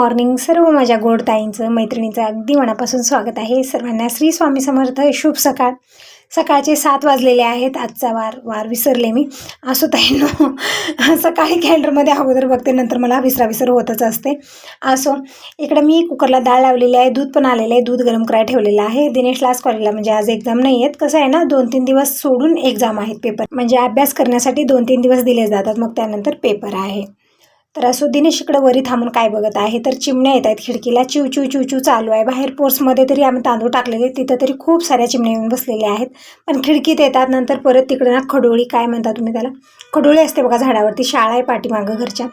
Morning सर्व माझ्या गोडताईंचं मैत्रिणीचं अगदी मनापासून स्वागत आहे. सर्वांना श्री स्वामी समर्थ. शुभ सकाळ. सकाळचे सात वाजलेले आहेत. आजचा वार वार विसरले मी. असो ताईनो सकाळी कॅलेंडरमध्ये अगोदर बघते नंतर मला विसरा विसर होतच असते. असो इकडं मी कुकरला डाळ लावलेली आहे दूध पण आलेलं आहे दूध गरम करायला ठेवलेलं आहे. दिनेशला लास्ट कॉलेजला म्हणजे आज एक्झाम नाही आहेत कसं आहे ना दोन तीन दिवस सोडून एक्झाम आहेत पेपर म्हणजे अभ्यास करण्यासाठी दोन तीन दिवस दिले जातात मग त्यानंतर पेपर आहे. तर असो दिनेश इकडं वरी थांबून काय बघत आहे? तर चिमण्या येत आहेत खिडकीला. चिव चिव चिव चिव चालू आहे. बाहेर पोर्समध्ये तरी आम्ही तांदूळ टाकलेले तिथं तरी खूप साऱ्या चिमण्या येऊन बसलेल्या आहेत. पण खिडकीत येतात. नंतर परत तिकडं ना खडोळी काय म्हणता तुम्ही त्याला? खडोळी असते बघा झाडावरती. शाळा आहे पाठीमागं घरच्या.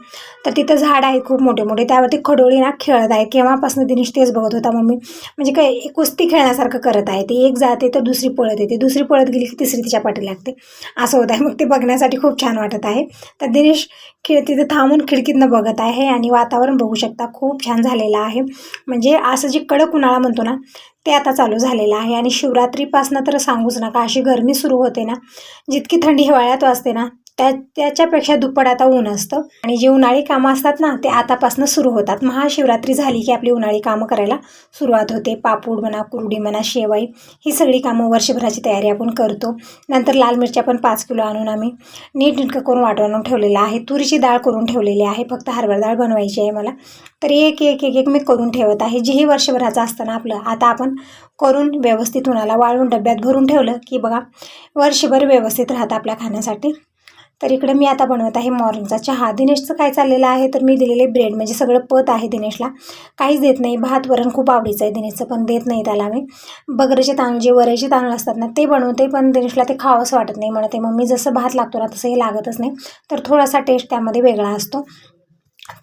तर तिथं झाड आहेत खूप मोठे मोठे त्यावरती खडोळी ना खेळत आहे. केव्हापासून दिनेश तेच बघत होता मम्मी? म्हणजे काय एक कुस्ती खेळण्यासारखं करत आहे. ती एक जाते तर दुसरी पळत येते. दुसरी पळत गेली की तिसरी तिच्या पाठी लागते. असं होत आहे. मग ते बघण्यासाठी खूप छान वाटत आहे. तर दिनेश खिड तिथं थांबून खिडकी खिडकीतनं बघत आहे आणि वातावरण बघू शकता. खूप छान झालेलं आहे. म्हणजे असं जे कडक उन्हाळा म्हणतो ना ते आता चालू झालेलं आहे. आणि शिवरात्रीपासनं तर सांगूच नका अशी गरमी सुरू होते ना जितकी थंडी हिवाळ्यात वाजते ना त्या त्याच्यापेक्षा दुप्पट आता ऊन असतं. आणि जे उन्हाळी कामं असतात ना ते आतापासून सुरू होतात. महाशिवरात्री झाली की आपली उन्हाळी कामं करायला सुरुवात होते. पापूड म्हणा कुरडी म्हणा शेवाई ही सगळी कामं वर्षभराची तयारी आपण करतो. नंतर लाल मिरच्या पण पाच किलो आणून आम्ही नीटनेटकं करून वाटवून ठेवलेलं आहे. तुरीची डाळ करून ठेवलेली आहे. फक्त हरभरा डाळ बनवायची आहे मला. तर एक एक एक एक मी करून ठेवत आहे. जेही वर्षभराचं असतं ना आपलं आता आपण करून व्यवस्थित उन्हाला वाळून डब्यात भरून ठेवलं की बघा वर्षभर व्यवस्थित राहतं आपल्या खाण्यासाठी. तर इकडे मी आता बनवत आहे मॉर्निंगचा चहा. दिनेशचं काय चाललेलं आहे? तर मी दिलेले ब्रेड म्हणजे सगळं पत आहे दिनेशला. काहीच देत नाही. भात वरण खूप आवडीचं आहे दिनेशचं पण देत नाही त्याला मी बगरेचे तांदूळ जे वरायचे तांदूळ असतात ना ते बनवते पण दिनेशला ते खावंच वाटत नाही. म्हणते मग मी जसं भात लागतो ना तसं हे लागतच नाही. तर थोडासा टेस्ट त्यामध्ये वेगळा असतो.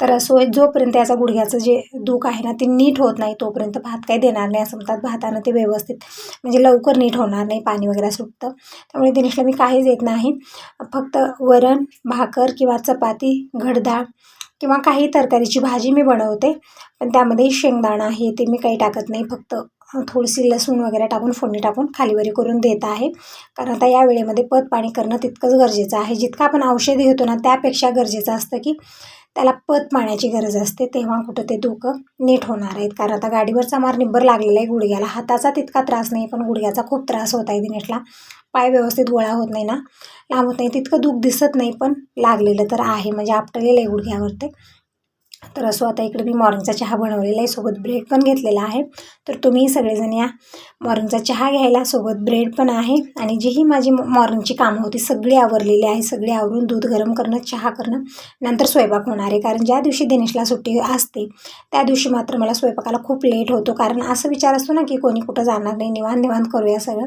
तर असो जोपर्यंत याचा गुडघ्याचं जे दुख आहे ना ते नीट होत नाही तोपर्यंत भात काही देणार नाही. असं म्हणतात भातानं ते व्यवस्थित म्हणजे लवकर नीट होणार नाही पाणी वगैरे सुटतं त्यामुळे दिनेशला मी काहीच देत नाही. फक्त वरण भाकर किंवा चपाती घडदाळ किंवा काही तरकारीची भाजी मी बनवते. पण त्यामध्ये शेंगदाणा आहे ते मी काही टाकत नाही. फक्त थोडीशी लसूण वगैरे टाकून फोडणी टाकून खालीवरी करून देत आहे. कारण आता या वेळेमध्ये पत पाणी करणं तितकंच गरजेचं आहे. जितकं आपण औषध घेतो ना त्यापेक्षा गरजेचं असतं की त्याला पत पाण्याची गरज असते तेव्हा कुठं ते धोकं नीट होणार आहेत. कारण आता गाडीवरचा मार निब्बर लागलेला आहे गुडघ्याला. हाताचा तितका त्रास नाही पण गुडघ्याचा खूप त्रास होत आहे दिनेशला पाय व्यवस्थित गोळा होत नाही ना. लांब होत नाही. तितकं दुःख दिसत नाही पण लागलेलं तर आहे. म्हणजे आपटलेलं आहे गुडघ्यावर ते तर असो आता इकडे मी मॉर्निंगचा चहा बनवलेला आहे. सोबत ब्रेड पण घेतलेला आहे. तर तुम्ही सगळेजण या. मॉर्निंगचा चहा घ्यायला सोबत ब्रेड पण आहे. आणि जीही माझी मॉर्निंगची कामं होती सगळी आवरलेली आहे. सगळी आवरून दूध गरम करणं चहा करणं. नंतर स्वयंपाक होणार आहे. कारण ज्या दिवशी दिनेशला सुट्टी असते त्या दिवशी मात्र मला स्वयंपाकाला खूप लेट होतो. कारण असं विचार असतो ना की कोणी कुठं जाणार नाही. निवांत निवांत करूया सगळं.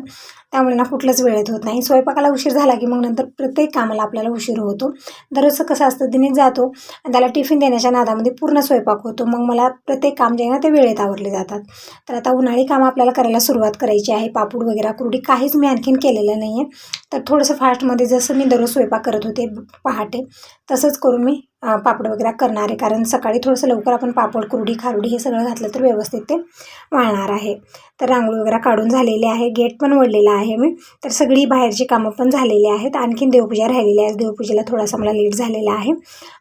त्यामुळे ना कुठलंच वेळेत होत नाही. स्वयंपाकाला उशीर झाला की मग नंतर प्रत्येक कामाला आपल्याला उशीर होतो. दररोजचं कसं असतं दिनेश जातो आणि त्याला टिफिन देण्याच्या नादामध्ये पूर्ण स्वयंपाक होतो. मग मला प्रत्येक काम जे आहे ना ते वेळेत आवरले जातात. तर आता उन्हाळी काम आपल्याला करायला सुरुवात करायची आहे. पापूड वगैरे कुरडी काहीच मी आणखीन केलेलं नाही आहे तर थोडंसं फास्टमध्ये जसं मी दररोज स्वयंपाक करत होते पहाटे तसंच करून मी पापड वगैरे करणार आहे. कारण सकाळी थोडंसं लवकर आपण पापड कुरडी खारुडी हे सगळं घातलं तर व्यवस्थित ते वाळणार आहे. तर रांगोळी वगैरे काढून झालेली आहे. गेट पण वळलेला आहे. मी तर सगळी बाहेरची कामं पण झालेली आहेत. आणखीन देवपूजा राहिलेली आहे. देवपूजेला थोडासा मला लेट झालेला आहे.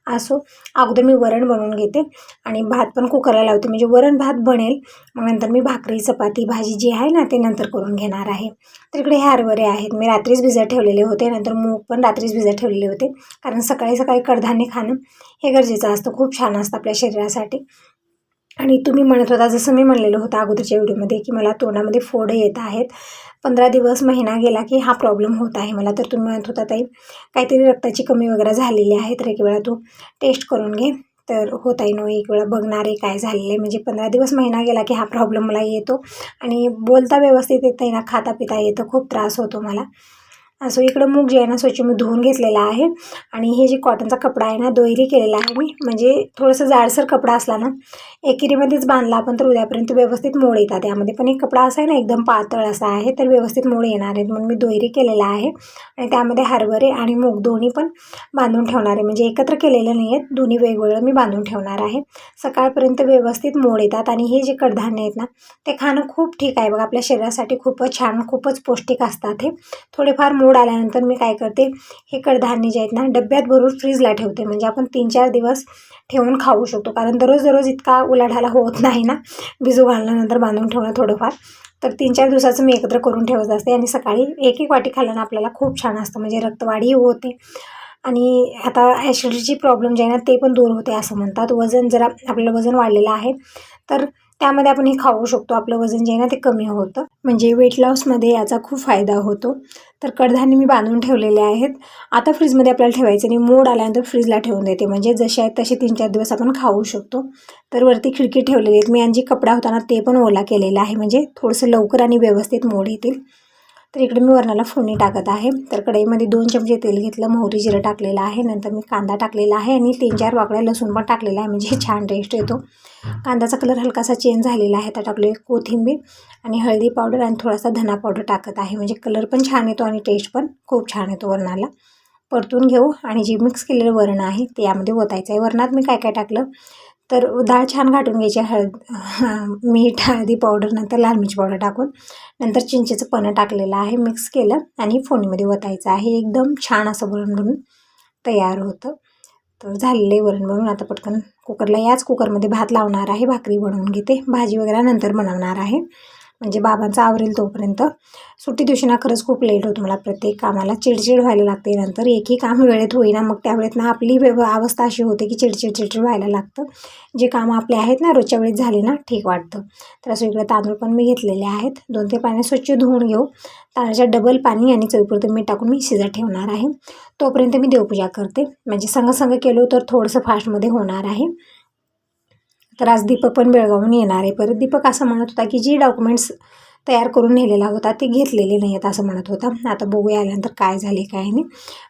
असो अगोदर मी वरण बनवून घेते आणि भात पण कुकरला लावते. म्हणजे वरण भात बनेल मग नंतर मी भाकरी चपाती भाजी जी आहे ना ते नंतर करून घेणार आहे. तर इकडे हे हरभरे आहेत. मी रात्रीच भिजत ठेवलेले होते. नंतर मूग पण रात्रीच भिजत ठेवलेले होते. कारण सकाळी सकाळी कडधान्य खाणं हे गरजेचं असतं. खूप छान असतं आपल्या शरीरासाठी. आणि तुम्ही म्हणत होता जसं मी म्हणलेलं होतं अगोदरच्या व्हिडिओमध्ये की मला तोंडामध्ये फोड येत आहेत. पंधरा दिवस महिना गेला की हा प्रॉब्लेम होत आहे मला. तर तुम्ही म्हणत होता ताई काहीतरी रक्ताची कमी वगैरे झालेली आहे तर एक वेळा तू टेस्ट करून घे. तर होत आहे नो एक वेळा बघणार आहे काय झालेलं आहे. म्हणजे पंधरा दिवस महिना गेला की हा प्रॉब्लेम मला येतो. आणि बोलता व्यवस्थित येत आहे ना खाता पिता येतं. खूप त्रास होतो मला. असं इकडं मूग जे आहे ना स्वच्छ मी धुवून घेतलेला आहे. आणि हे जे कॉटनचा कपडा आहे ना दोयरी केलेला आहे मी. म्हणजे थोडंसं जाडसर कपडा असला ना एकेरीमध्येच बांधला आपण तर उद्यापर्यंत व्यवस्थित मोड येतात. त्यामध्ये पण एक कपडा असा आहे ना एकदम पातळ असा आहे तर व्यवस्थित मोड येणार आहेत. म्हणून मी दोयरी केलेला आहे. आणि त्यामध्ये हरभरे आणि मूग दोन्ही पण बांधून ठेवणार आहे. म्हणजे एकत्र केलेलं नाही आहेत दोन्ही वेगवेगळं मी बांधून ठेवणार आहे. सकाळपर्यंत व्यवस्थित मोड येतात. आणि हे जे कडधान्य आहेत ना ते खाणं खूप ठीक आहे. बघा आपल्या शरीरासाठी खूपच छान खूपच पौष्टिक असतात हे. थोडेफार मूड आल्यानंतर मी काय करते हे कडधान्य जे आहेत ना डब्यात भरून फ्रीजला ठेवते. म्हणजे आपण तीन चार दिवस ठेवून खाऊ शकतो. कारण दररोज दररोज इतका उलाढाला होत नाही ना भिजू घालल्यानंतर बांधून ठेवणं थोडंफार. तर तीन चार दिवसाचं मी एकत्र करून ठेवत असते आणि सकाळी एक एक वाटी खाल्ल्यानं आपल्याला खूप छान असतं. म्हणजे रक्तवाढी होते. आणि आता ॲसिडिटीची प्रॉब्लेम जे आहे ना ते पण दूर होते असं म्हणतात. वजन जरा आपलं वजन वाढलेलं आहे. तर त्यामध्ये आपण हे खाऊ शकतो. आपलं वजन जे आहे ना ते कमी होतं. म्हणजे वेट लॉसमध्ये याचा खूप फायदा होतो. तर कडधान्य मी बांधून ठेवलेले आहेत. आता फ्रीजमध्ये आपल्याला ठेवायचं आणि मोड आल्यानंतर फ्रीजला ठेवून देते. म्हणजे जसे आहेत तसे तीन चार दिवस आपण खाऊ शकतो. तर वरती खिडकी ठेवलेली आहेत. मी आणि जी कपडा होताना ते पण ओला केलेला आहे. म्हणजे थोडंसं लवकर आणि व्यवस्थित मोड येतील. तर इकडे मी वरणाला फोडणी टाकत आहे. तर कढईमध्ये दोन चमचे तेल घेतलं मोहरी जिरं टाकलेलं आहे नंतर मी कांदा टाकलेला आहे आणि तीन चार वाकड्या लसूण पण टाकलेला आहे. म्हणजे छान टेस्ट येतो. कांद्याचा कलर हलकासा चेंज झालेला आहे. त्या टाकलो एक कोथिंबीर आणि हळदी पावडर आणि थोडासा धना पावडर टाकत आहे. म्हणजे कलर पण छान येतो आणि टेस्ट पण खूप छान येतो वरणाला. परतून घेऊ आणि जे मिक्स केलेलं वरण आहे ते यामध्ये ओतायचं आहे. वरणात मी काय काय टाकलं? तर डाळ छान घाटून घ्यायची हळद मीठ हळदी पावडर नंतर लाल मिरची पावडर टाकून नंतर चिंचेचं पणं टाकलेलं आहे मिक्स केलं आणि फोडणीमध्ये ओतायचं आहे. एकदम छान असं वरण बनून तयार होतं. तर झालेलं आहे वरण बनवून आता पटकन कुकरला याच कुकरमध्ये भात लावणार आहे. भाकरी बनवून घेते. भाजी वगैरे नंतर बनवणार आहे. म्हणजे बाबांचा आवरेल तोपर्यंत. सुट्टी दिवशी ना खरंच खूप लेट होतो मला प्रत्येक कामाला. चिडचिड व्हायला लागते. नंतर एकही काम वेळेत होईना. मग त्यावेळेत ना आपली व्यव अवस्था अशी होते की चिडचिड चिडचिड व्हायला लागतं. जे कामं आपले आहेत ना रोजच्या वेळेत झाले ना ठीक वाटतं. तर असं इकडे तांदूळ पण मी घेतलेले आहेत. दोन ते पाणी स्वच्छ धुवून घेऊ. तांदळाच्या डबल पाणी आणि चवीपुरतं मीठ टाकून मी शिजत ठेवणार आहे. तोपर्यंत मी देवपूजा करते. म्हणजे संग संग केलो तर थोडंसं फास्टमध्ये होणार आहे. तर आज दीपक पण बेळगावून येणार आहे. परत दीपक असं म्हणत होता की जी डॉक्युमेंट्स तयार करून नेलेला होता ते घेतलेले नाही आहेत असं म्हणत होता. आता बघूया आल्यानंतर काय झाले काय नाही.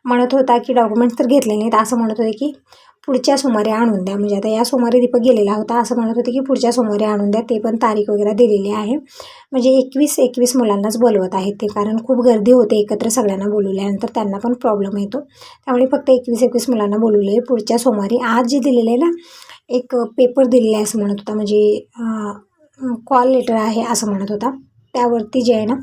म्हणत होता की डॉक्युमेंट्स तर घेतले नाहीत असं म्हणत होते की पुढच्या सोमवारी आणून द्या. म्हणजे आता या सोमवारी दीपक गेलेला होता असं म्हणत होते की पुढच्या सोमवारी आणून द्या. ते पण तारीख वगैरे दिलेली आहे. म्हणजे एकवीस एकवीस मुलांनाच बोलवत आहेत ते. कारण खूप गर्दी होते एकत्र सगळ्यांना बोलवल्यानंतर. त्यांना पण प्रॉब्लेम येतो. त्यामुळे फक्त एकवीस एकवीस मुलांना बोलवले पुढच्या सोमवारी आज जे दिलेलं आहे ना एक पेपर दिलेला आहे असं म्हणत होता. म्हणजे कॉल लेटर आहे असं म्हणत होता. त्यावरती जे आहे ना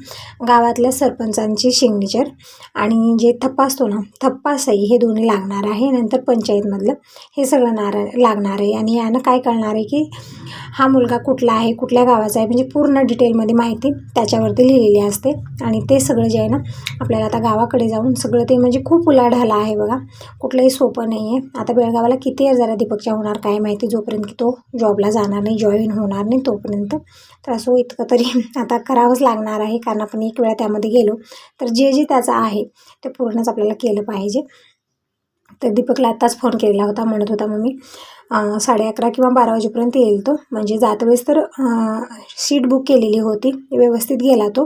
गावातल्या सरपंचांची सिग्नेचर आणि जे थप्पा असतो ना थप्पा हे दोन्ही लागणार आहे. नंतर पंचायतमधलं हे सगळं नार लागणार आहे. आणि यानं काय कळणार आहे की हा मुलगा कुठला आहे कुठल्या गावाचा आहे म्हणजे पूर्ण डिटेलमध्ये माहिती त्याच्यावरती लिहिलेली असते. आणि ते सगळं जे आहे ना आपल्याला आता गावाकडे जाऊन सगळं ते म्हणजे खूप उलाढाला आहे बघा. कुठलंही सोपं नाही आहे. आता बेळगावाला किती जरा दीपकच्या होणार काय माहिती. जोपर्यंत की तो जॉबला जाणार नाही जॉईन होणार नाही तोपर्यंत तर असो इतकं तरी आता करा करावंच लागणार आहे कारण आपण एक वेळा त्यामध्ये गेलो तर जे जे त्याचं आहे ते पूर्णच आपल्याला केलं पाहिजे. तर दीपकला आत्ताच फोन केलेला होता म्हणत होता मम्मी साडे अकरा किंवा बारा वाजेपर्यंत येईल तो. म्हणजे जात वेळेस तर सीट बुक केलेली होती व्यवस्थित गेला तो.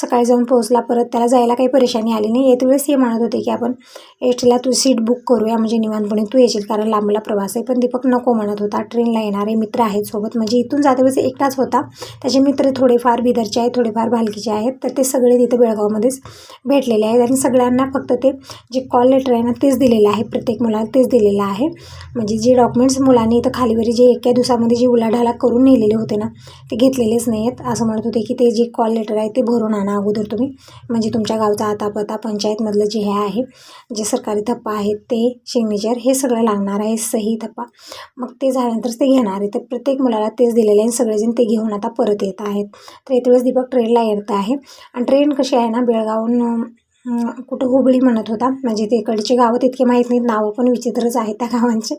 सकाळी जाऊन पोहोचला परत त्याला जायला काही परेशानी आली नाही. येत वेळेस हे म्हणत होते की आपण एसटीला तू सीट बुक करूया म्हणजे निवांतपणे तू येशील कारण लांबला प्रवास आहे. पण दीपक नको म्हणत होता. ट्रेनला येणारे मित्र आहेत सोबत. म्हणजे इथून जात वेळेस एकटाच होता. त्याचे मित्र थोडेफार बिदरचे आहेत थोडेफार भालकीचे आहेत. तर ते सगळे तिथं बेळगावमध्येच भेटलेले आहेत. आणि सगळ्यांना फक्त ते जे कॉल लेटर आहे ना तेच दिलेलं आहे. प्रत्येक मुलाला तेच दिलेलं आहे. म्हणजे जे डॉक्युमेंट्स मुलांनी इथं खालीवरी जे एका दिवसामध्ये जे उलाढाला करून नेलेले होते ना ते घेतलेलेच नाही आहेत असं म्हणत होते की ते जे कॉल लेटर आहे ते भरून आणा अगोदर तुम्ही. म्हणजे तुमच्या गावचा आता पत्ता पंचायतमधलं जे हे आहे जे सरकारी थप्पा आहेत ते सिग्नेचर हे सगळं लागणार आहे सही थप्पा. मग ते झाल्यानंतरच ते घेणार आहे. तर प्रत्येक मुलाला तेच दिलेले आहे सगळेजण ते घेऊन आता परत येत आहेत. तर येते वेळेस दीपक ट्रेनला येत आहे. आणि ट्रेन कशी आहे ना बेळगावून कुठं हुबळी म्हणत होता. म्हणजे तिकडचे गावं तितके माहीत नाहीत नावं पण विचित्रच आहेत त्या गावांचे.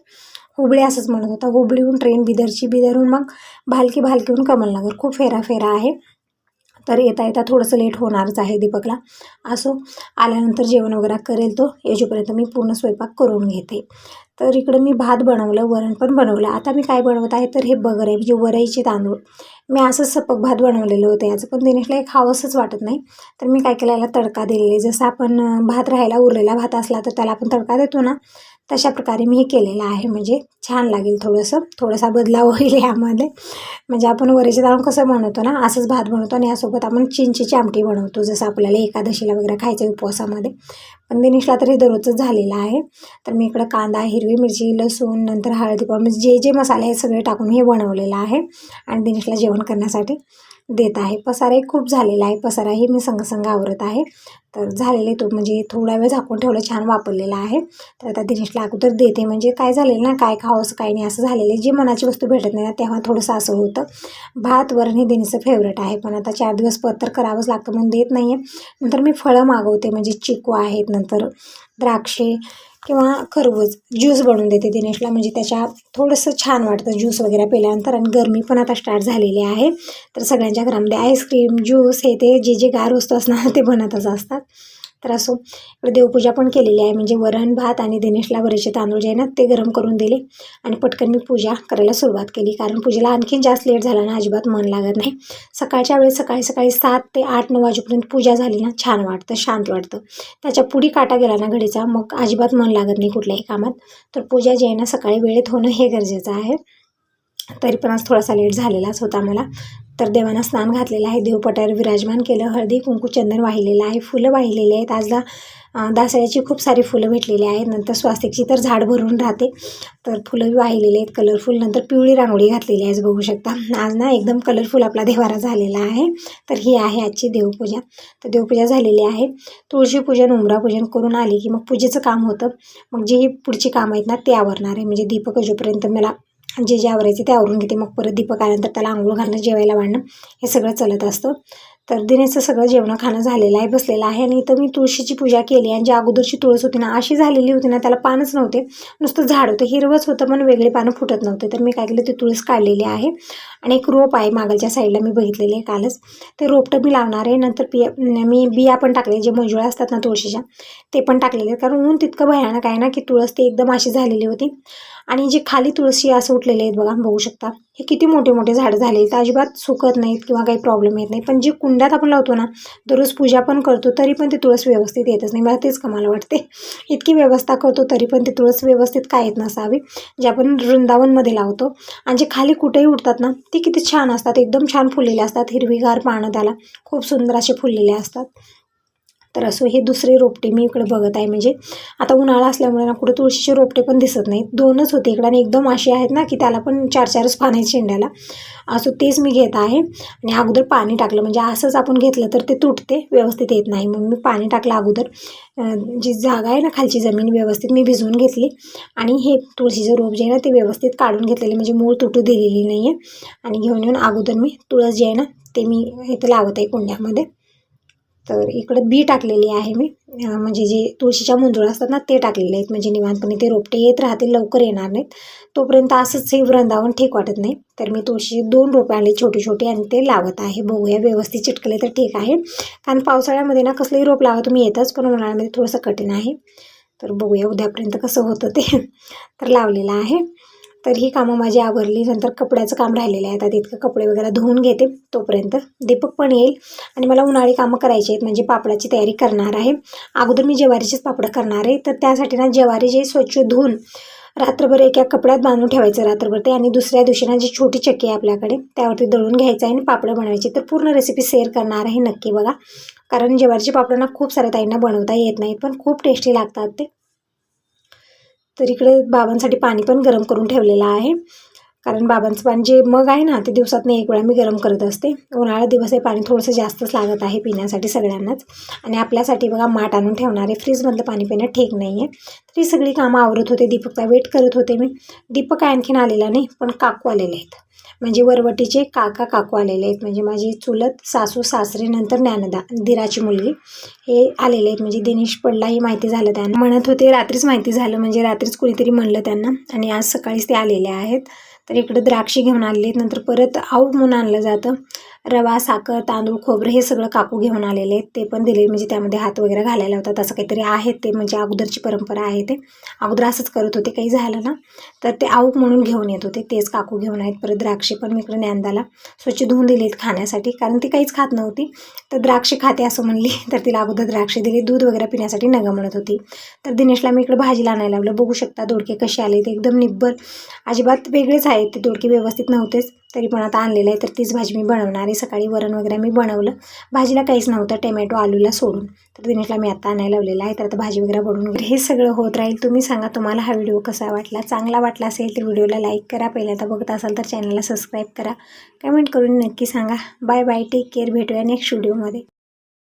हुबळी असंच म्हणत होता. हुबळीहून ट्रेन बिदरची बिदरहून मग भालकी भालकीहून कमलनगर. खूप फेरा फेरा आहे. तर येता येता थोडंसं लेट होणारच आहे दीपकला. असो आल्यानंतर जेवण वगैरे करेल तो. याच्यापर्यंत मी पूर्ण स्वयंपाक करून घेते. तर इकडं मी भात बनवलं वरण पण बनवलं. आता मी काय बनवत आहे? तर हे बगर आहे म्हणजे वरईचे तांदूळ. मी असंच सपक भात बनवलेलं होतं याचं. पण दिनेशला एक खावंसंच वाटत नाही. तर मी काय केलं याला तडका दिलेले जसं आपण भात राहायला उरलेला भात असला तर त्याला आपण तडका देतो ना. तशा प्रकारे मी हे केलेलं आहे. म्हणजे छान लागेल थोडंसं. थोडासा बदलाव होईल यामध्ये. म्हणजे आपण वरेचे तांदूळ कसं बनवतो ना असंच भात बनवतो आणि यासोबत आपण चिंचेची आमटी बनवतो. जसं आपल्याला एकादशीला वगैरे खायचं उपवासामध्ये. पण दिनेशला तरी दररोजच झालेलं आहे. तर मी इकडं कांदा हिरवी मिरची लसूण नंतर हळदी पावडर म्हणजे जे जे मसाले आहेत सगळे टाकून हे बनवलेलं आहे. आणि दिनेशला जेवण करण्यासाठी देत आहे. पसाराही खूप झालेला आहे. पसाराही मी संगसंग आवरत आहे. तर झालेले तो म्हणजे थोडा वेळ झाकून ठेवलं छान वापरलेला आहे. तर आता दिनेशला अगोदर देते. म्हणजे काय झालेलं ना काय खावंसं काय नाही. असं झालेलं आहे. जे मनाची वस्तू भेटत नाही ना तेव्हा थोडंसं असं होतं. भात वरण हे दिनेशचं फेवरेट आहे. पण आता चार दिवस पत्तर करावंच लागतं म्हणून देत नाही आहे नंतर मी फळं मागवते. म्हणजे चिकू आहेत. नंतर द्राक्षे किंवा खरबूज. ज्यूस बनवून देते दिनेशला. म्हणजे त्याच्या थोडंसं छान वाटतं ज्यूस वगैरे पिल्यानंतर. आणि गरमी पण आता स्टार्ट झालेली आहे. तर सगळ्यांच्या घरामध्ये आईस्क्रीम ज्यूस हे ते जे जे गार वस्तू असणार ते बनतच असतात. तर असो इकडे देवपूजा पण केलेली आहे. म्हणजे वरण भात आणि दिनेशला वरीचे तांदूळ जे आहे ना ते गरम करून दिले. आणि पटकन मी पूजा करायला सुरुवात केली. कारण पूजेला आणखीन जास्त लेट झाला ना अजिबात मन लागत नाही. सकाळच्या वेळेस सकाळी सकाळी सात ते आठ नऊ वाजेपर्यंत पूजा झाली ना छान वाटतं शांत वाटतं. त्याच्या पुढी काटा गेला ना घडीचा मग अजिबात मन लागत नाही कुठल्याही कामात. तर पूजा जी आहे ना सकाळी वेळेत होणं हे गरजेचं आहे. तरी पण आज थोडासा लेट झालेलाच होता मला तर देवांना स्नान घातलेलं आहे देवपटावर विराजमान केलं हळदी कुंकू चंदन वाहिलेलं आहे फुलं वाहिलेली आहेत. आजला दासऱ्याची खूप सारी फुलं भेटलेली आहेत. नंतर स्वास्तिकची तर झाड भरून राहते. तर फुलं वाहिलेली आहेत कलरफुल नंतर पिवळी रांगोळी घातलेली आहे बघू शकता. आज ना एकदम कलरफुल आपला देवारा झालेला आहे. तर ही आहे आजची देवपूजा. तर देवपूजा झालेली आहे. तुळशीपूजन उंबरापूजन करून आली की मग पूजेचं काम होतं. मग जे पुढची कामं आहेत ना ते आवरणार आहे. म्हणजे दीपक जोपर्यंत मला जे जे आवरायचे ते आवरून घेते. मग परत दीपक आल्यानंतर त्याला आंघोळ घालणं जेवायला वाढणं हे सगळं चालत असतं. तर दिनेचं सगळं जेवण खाणं झालेलं आहे बसलेलं आहे. आणि इथं मी तुळशीची पूजा केली आणि जी अगोदरची तुळस होती ना अशी झालेली होती ना त्याला पानच नव्हते. नुसतं झाड होतं हिरवंच होतं पण वेगळे पानं फुटत नव्हते. तर मी काय केलं ते तुळस काढलेली आहे. आणि एक रोप आहे मागलच्या साईडला मी बघितलेले आहे कालच. ते रोपटं मी लावणार आहे. नंतर पिया मी बिया पण टाकले जे मंजुळा असतात ना तुळशीच्या ते पण टाकलेले आहेत. कारण ऊन तितकं भयानक आहे ना की तुळस ते एकदम अशी झालेली होती. आणि जे खाली तुळशी असं उठलेले आहेत बघा बघू शकता. हे किती मोठे मोठे झाडं झाले तर अजिबात सुकत नाहीत किंवा काही प्रॉब्लेम येत नाही. पण जे कुंड्यात आपण लावतो ना दररोज पूजा पण करतो तरी पण ते तुळस व्यवस्थित येतच नाही. मला तेच कमाला वाटते. इतकी व्यवस्था करतो तरी पण ते तुळस व्यवस्थित काय येत नसावी जे आपण वृंदावनमध्ये लावतो. आणि जे खाली कुठेही उठतात ना ती किती छान असतात. एकदम छान फुललेले असतात हिरवीगार पानं त्याला. खूप सुंदर असे फुललेले असतात. तर असो हे दुसरे रोपटे मी इकडे बघत आहे. म्हणजे आता उन्हाळा असल्यामुळे ना कुठे तुळशीचे रोपटे पण दिसत नाहीत. दोनच होते इकडे आणि एकदम असे आहेत ना की त्याला पण चार चारच पान आहेत शेंड्याला. असं तेच मी घेत आहे. आणि अगोदर पाणी टाकलं. म्हणजे असंच आपण घेतलं तर ते तुटते व्यवस्थित येत नाही. मग मी पाणी टाकलं अगोदर. जी जागा आहे ना खालची जमीन व्यवस्थित मी भिजवून घेतली. आणि हे तुळशीचं रोप जे आहे ना ते व्यवस्थित काढून घेतलेले. म्हणजे मूळ तुटू दिलेली नाही आहे आणि घेऊन येऊन अगोदर मी तुळस जे आहे ना ते मी इथं लावत आहे कुंड्यामध्ये. तर इकडं बी टाकलेली आहे मी. म्हणजे जे तुळशीच्या मुंजुळा असतात ना ते टाकलेले आहेत. म्हणजे निवांतपणे ते रोपटे येत राहतील लवकर येणार नाहीत. तोपर्यंत असंच हे वृंदावन ठीक वाटत नाही. तर मी तुळशी दोन रोपे आणले छोटे छोटे आणि ते लावत आहे. बघूया व्यवस्थित चिटकले तर ठीक आहे. कारण पावसाळ्यामध्ये ना कसलंही रोप लावा तुम्ही येतच पण उन्हाळ्यामध्ये थोडंसं कठीण आहे. तर बघूया उद्यापर्यंत कसं होतं ते तर लावलेलं आहे. तर ही कामं माझी आवरली. नंतर कपड्याचं काम राहिलेलं आहे. आता तितकं कपडे वगैरे धुवून घेते तोपर्यंत. दीपक पण येईल. आणि मला उन्हाळी कामं करायची आहेत. म्हणजे पापडाची तयारी करणार आहे. अगोदर मी ज्वारीचेच पापडं करणार आहे. तर त्यासाठी ना ज्वारी जे स्वच्छ धुवून रात्रभर एका कपड्यात बांधून ठेवायचं रात्रभर ते. आणि दुसऱ्या दिवशी ना जी छोटी चक्की आहे आपल्याकडे त्यावरती दळून घ्यायचं आहे आणि पापडं बनवायची तर पूर्ण रेसिपी शेअर करणार आहे नक्की बघा. कारण ज्वारीची पापडांना खूप साऱ्या ताईंना बनवता येत नाहीत पण खूप टेस्टी लागतात ते. तर इकडे बाबांसाठी पाणी पण गरम करून ठेवलेलं आहे. कारण बाबांचं पाणी जे मग आहे ना ते दिवसातनं एक वेळा मी गरम करत असते. उन्हाळा दिवस आहे पाणी थोडंसं जास्तच लागत आहे पिण्यासाठी सगळ्यांनाच. आणि आपल्यासाठी बघा माठ आणून ठेवणारे फ्रीजमधलं पाणी पिणं ठीक नाही आहे तर ही सगळी कामं आवरत होते. दीपकला वेट करत होते मी. दीपक आणखीन आलेला नाही पण काकू आलेले आहेत. म्हणजे वरवटीचे काका काकू आलेले आहेत. म्हणजे माझी चुलत सासू सासरे नंतर ज्ञानदा दिराची मुलगी. हे आलेले आहेत. म्हणजे दिनेश पडला ही माहिती झालं त्यांना. म्हणत होते रात्रीच माहिती झालं. म्हणजे रात्रीच कुणीतरी म्हणलं त्यांना. आणि आज सकाळीच ते आलेले आहेत. तर इकडं द्राक्षे घेऊन आलेले आहेत. नंतर परत आऊ म्हणून आणलं जातं. रवा साखर तांदूळ खोबरं हे सगळं काकू घेऊन आलेले आहेत. ते पण दिले म्हणजे त्यामध्ये हात वगैरे घालायला होतात असं काहीतरी आहे ते. म्हणजे अगोदरची परंपरा आहे ते. अगोदर असंच करत होते. काही झालं ना. तर ते आऊक म्हणून घेऊन येत होते. तेच काकू घेऊन आहेत. परत द्राक्षे पण मी इकडे ज्ञानदाला स्वच्छ धुवून दिलेत खाण्यासाठी. कारण ती काहीच खात नव्हती. तर द्राक्षे खाते असं म्हणली. तर तिला अगोदर द्राक्षे दिली दूध वगैरे पिण्यासाठी नगा म्हणत होती. तर दिनेशला मी इकडे भाजीला आणायला लावलं. बघू शकता दोडके कसे आले ते एकदम निब्बर. अजिबात वेगळेच आहेत. ते दोडके व्यवस्थित नव्हतेच. तरी पण आता आणलेलं आहे. तर तीच भाजी मी बनवणार आहे. सकाळी वरण वगैरे मी बनवलं. भाजीला काहीच नव्हतं. टोमॅटो आलूला सोडून. तर दिनेशला मी आता आणायला लावलेलं आहे. तर आता भाजी वगैरे बनवून वगैरे हे सगळं होत राहील. तुम्ही सांगा तुम्हाला हा व्हिडिओ कसा वाटला? चांगला वाटला असेल तर व्हिडिओला लाईक करा. पहिल्यांदा बघत असाल तर चॅनलला सबस्क्राईब करा. कमेंट करून नक्की सांगा. Bye bye. Take care. भेटूया नेक्स्ट व्हिडिओमध्ये.